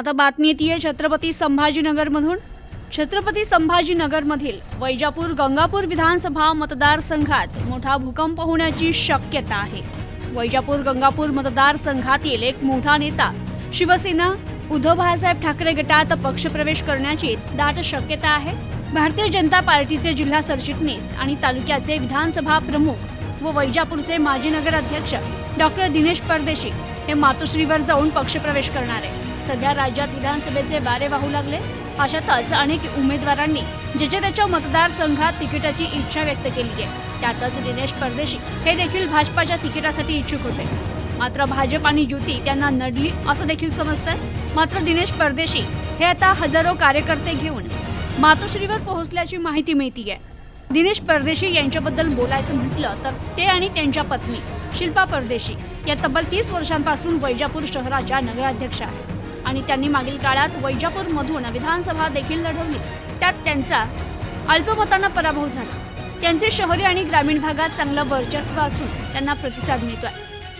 आता बातमी येते छत्रपती संभाजीनगरमधून. छत्रपती संभाजीनगरमधील वैजापूर गंगापूर विधानसभा मतदारसंघात मोठा भूकंप होण्याची शक्यता आहे. वैजापूर गंगापूर मतदारसंघातील एक मोठा नेता शिवसेना उद्धव बाळासाहेब ठाकरे गटात पक्षप्रवेश करण्याची दाट शक्यता आहे. भारतीय जनता पार्टीचे जिल्हा सरचिटणीस आणि तालुक्याचे विधानसभा प्रमुख व वैजापूरचे माजी नगराध्यक्ष डॉक्टर दिनेश परदेशी हे मातोश्रीवर जाऊन पक्षप्रवेश करणार आहे सध्या राज्यात विधानसभेचे बारे वाहू लागले. अशातच अनेक उमेदवारांनी ज्याच्या त्याच्या मतदारसंघात तिकिटाची इच्छा व्यक्त केली आहे. त्यातच दिनेश परदेशी हे देखील भाजपाच्या तिकिटासाठी इच्छुक होते. मात्र भाजप आणि युती त्यांना नडली असं देखील समजतंय. मात्र दिनेश परदेशी हे आता हजारो कार्यकर्ते घेऊन मातोश्रीवर पोहोचल्याची माहिती मिळतीये. दिनेश परदेशी यांच्याबद्दल बोलायचं म्हटलं तर ते आणि त्यांच्या पत्नी शिल्पा परदेशी या तब्बल तीस वर्षांपासून वैजापूर शहराच्या नगराध्यक्षा आहेत. आणि त्यांनी मागील काळात वैजापूरमधून विधानसभा देखील लढवली. त्यात त्यांचा अल्पमतानं पराभव झाला. त्यांचे शहरी आणि ग्रामीण भागात चांगलं वर्चस्व असून त्यांना प्रतिसाद मिळतोय.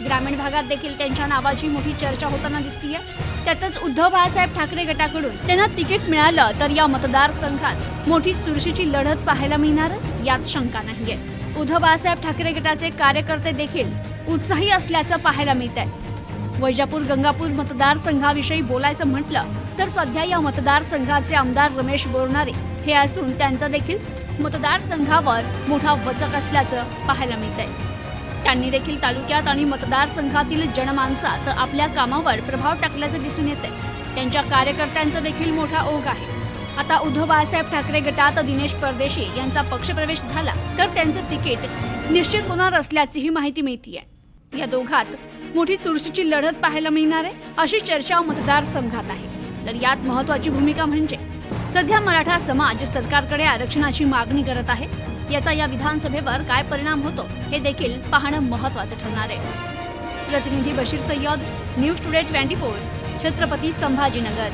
ग्रामीण भागात देखील त्यांच्या नावाची मोठी चर्चा होताना दिसतीये. त्यातच उद्धव बाळासाहेब ठाकरे गटाकडून त्यांना तिकीट मिळालं तर या मतदारसंघात मोठी चुरशीची लढत पाहायला मिळणार यात शंका नाहीये. उद्धव बाळासाहेब ठाकरे गटाचे कार्यकर्ते देखील उत्साही असल्याचं पाहायला मिळत आहे वैजापूर गंगापूर मतदारसंघाविषयी बोलायचं म्हटलं तर सध्या या मतदारसंघाचे आमदार रमेश बोरणारे हे असून त्यांचा देखील मतदारसंघावर मोठा वचक असल्याचं पाहायला मिळतंय. त्यांनी देखील तालुक्यात आणि मतदारसंघातील जनमानसात आपल्या कामावर प्रभाव टाकल्याचं दिसून येतंय. त्यांच्या कार्यकर्त्यांचा देखील मोठा ओघ आहे. आता उद्धव बाळासाहेब ठाकरे गटात दिनेश परदेशी यांचा पक्षप्रवेश झाला तर त्यांचं तिकीट निश्चित होणार असल्याचीही माहिती मिळतीये. या दोघात मोठी चुरशीची लढत पाहायला मिळणार आहे अशी चर्चा मतदारसंघात आहे. तर यात महत्वाची भूमिका म्हणजे सध्या मराठा समाज सरकारकडे आरक्षणाची मागणी करत आहे. याचा या विधानसभेवर काय परिणाम होतो हे देखील पाहणं महत्वाचं ठरणार आहे. प्रतिनिधी Bashir Sayyed news today twenty four Chhatrapati Sambhajinagar.